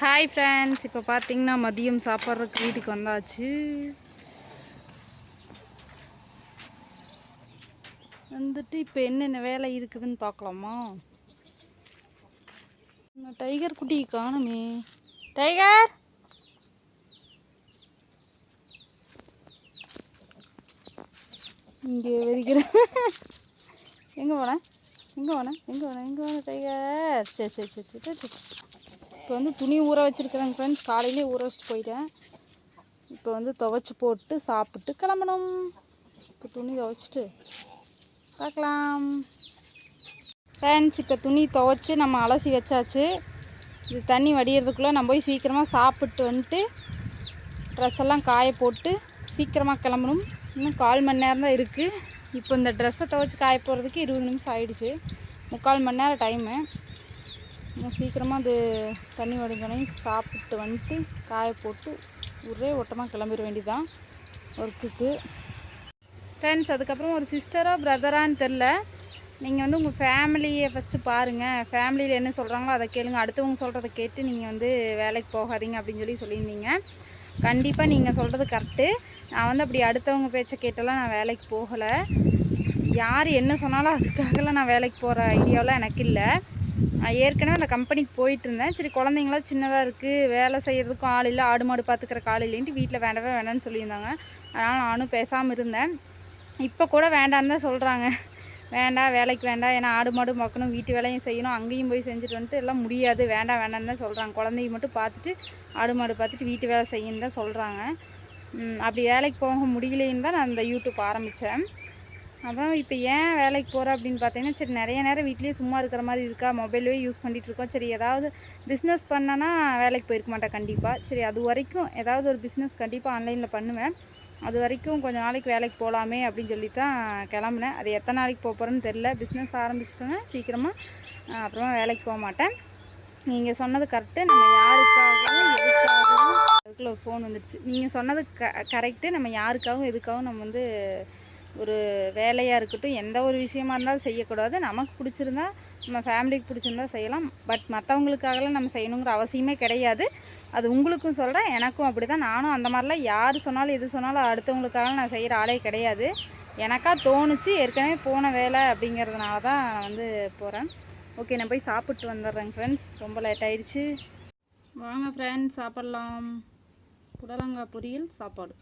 Hi friends இப்போ பார்த்தீங்கன்னா மதியம் சாப்பிட்றதுக்கு வீட்டுக்கு வந்தாச்சு. வந்துட்டு இப்போ என்னென்ன வேலை இருக்குதுன்னு பார்க்கலாமா நான் டைகர் குட்டி காணுமே. டைகர் இங்கே வெறிக்கிற எங்கே போனேன் எங்கே போனேன் எங்கே போனேன் எங்கே போனேன் டைகர் சரி சரி சரி சரி சரி. இப்போ வந்து துணி ஊற வச்சுருக்கிறேங்க ஃப்ரெண்ட்ஸ் காலையிலே ஊற வச்சுட்டு போயிட்டேன். இப்போ வந்து துவைச்சி போட்டு சாப்பிட்டு கிளம்பணும். இப்போ துணி துவைச்சிட்டு பார்க்கலாம். ஃப்ரெண்ட்ஸ் இப்போ துணி துவைச்சி நம்ம அலசி வச்சாச்சு. இது தண்ணி வடிகிறதுக்குள்ளே நம்ம போய் சீக்கிரமாக சாப்பிட்டு வந்துட்டு ட்ரெஸ் எல்லாம் காய போட்டு சீக்கிரமாக கிளம்பணும். இன்னும் கால் மணி நேரம் தான் இருக்குது இப்போ இந்த ட்ரெஸ்ஸை துவைச்சி காய போகிறதுக்கு இருபது நிமிஷம் ஆயிடுச்சு. முக்கால் மணி நேரம் டைமு சீக்கிரமாக அது தண்ணி வடிஞ்சோடனே சாப்பிட்டு வந்துட்டு காய போட்டு ஒரே ஓட்டமாக கிளம்பிட வேண்டியதான் ஒர்க்குக்கு ஃப்ரெண்ட்ஸ் அதுக்கப்புறம் ஒரு சிஸ்டரோ பிரதரான்னு தெரில நீங்கள் வந்து உங்கள் ஃபேமிலியை ஃபஸ்ட்டு பாருங்கள் ஃபேமிலியில் என்ன சொல்கிறாங்களோ அதை கேளுங்க. அடுத்தவங்க சொல்கிறத கேட்டு நீங்கள் வந்து வேலைக்கு போகாதீங்க அப்படின்னு சொல்லி சொல்லியிருந்தீங்க. கண்டிப்பாக நீங்கள் சொல்கிறது கரெக்டு நான் வந்து அப்படி அடுத்தவங்க பேச்சை கேட்டெல்லாம் நான் வேலைக்கு போகலை. யார் என்ன சொன்னாலும் அதுக்காகலாம் நான் வேலைக்கு போகிற ஐடியாவெலாம் எனக்கு இல்லை. ஏற்கனவே அந்த கம்பெனிக்கு போயிட்டு இருந்தேன் சரி குழந்தைங்களாம் சின்னதாக இருக்குது வேலை செய்கிறதுக்கும் ஆள் இல்லை ஆடு மாடு பார்த்துக்கிற ஆள் இல்லைன்ட்டு வீட்டில் வேண்டவே வேண்டாம்னு சொல்லியிருந்தாங்க. அதனால் நானும் பேசாமல் இருந்தேன். இப்போ கூட வேண்டான்னு தான் சொல்கிறாங்க வேண்டாம் வேலைக்கு வேண்டாம் ஏன்னா ஆடு மாடு பார்க்கணும் வீட்டு வேலையும் செய்யணும் அங்கேயும் போய் செஞ்சுட்டு வந்துட்டு எல்லாம் முடியாது வேண்டாம் வேண்டாம்னு தான் சொல்கிறாங்க குழந்தைய மட்டும் பார்த்துட்டு ஆடு மாடு பார்த்துட்டு வீட்டு வேலை செய்யணும் தான் சொல்கிறாங்க அப்படி வேலைக்கு போக முடியலேன்னு தான் நான் இந்த யூடியூப் ஆரம்பித்தேன் அப்புறம் இப்போ ஏன் வேலைக்கு போகிறேன் அப்படின்னு பார்த்தீங்கன்னா சரி நிறைய நேரம் வீட்லேயே சும்மா இருக்கிற மாதிரி இருக்கா? மொபைலே யூஸ் பண்ணிகிட்டு இருக்கோம். சரி ஏதாவது பிஸ்னஸ் பண்ணனா வேலைக்கு போயிருக்க மாட்டேன் கண்டிப்பாக சரி அது வரைக்கும் ஏதாவது ஒரு பிஸ்னஸ் கண்டிப்பாக ஆன்லைனில் பண்ணுவேன். அது வரைக்கும் கொஞ்சம் நாளைக்கு வேலைக்கு போகலாமே அப்படின்னு சொல்லி தான் கிளம்புனேன். அது எத்தனை நாளைக்கு போக போகிறேன்னு தெரில பிஸ்னஸ் ஆரம்பிச்சிட்டோன்னா சீக்கிரமாக அப்புறமா வேலைக்கு போக மாட்டேன். நீங்கள் சொன்னது கரெக்டு நம்ம யாருக்காகவும் எதுக்காகவும் அதுக்குள்ளே ஒரு ஃபோன் வந்துடுச்சு. நீங்கள் சொன்னது க கரெக்டு நம்ம யாருக்காகவும் எதுக்காகவும் நம்ம வந்து ஒரு வேலையாக இருக்கட்டும் எந்த ஒரு விஷயமா இருந்தாலும் செய்யக்கூடாது. நமக்கு பிடிச்சிருந்தா நம்ம ஃபேமிலிக்கு பிடிச்சிருந்தா செய்யலாம். பட் மற்றவங்களுக்காகலாம் நம்ம செய்யணுங்கிற அவசியமே கிடையாது. அது உங்களுக்கும் சொல்கிறேன் எனக்கும் அப்படி தான் நானும் அந்த மாதிரிலாம் யார் சொன்னாலும் எது சொன்னாலும் அடுத்தவங்களுக்காக நான் செய்கிற ஆளே கிடையாது. எனக்கா தோணுச்சு ஏற்கனவே போன வேலை அப்படிங்கிறதுனால தான் நான் வந்து போகிறேன் ஓகே நான் போய் சாப்பிட்டு வந்துடுறேங்க ஃப்ரெண்ட்ஸ் ரொம்ப லேட் ஆயிடுச்சு. வாங்க ஃப்ரெண்ட்ஸ் சாப்பிட்லாம். புடலங்காய் பொரியல் சாப்பாடு.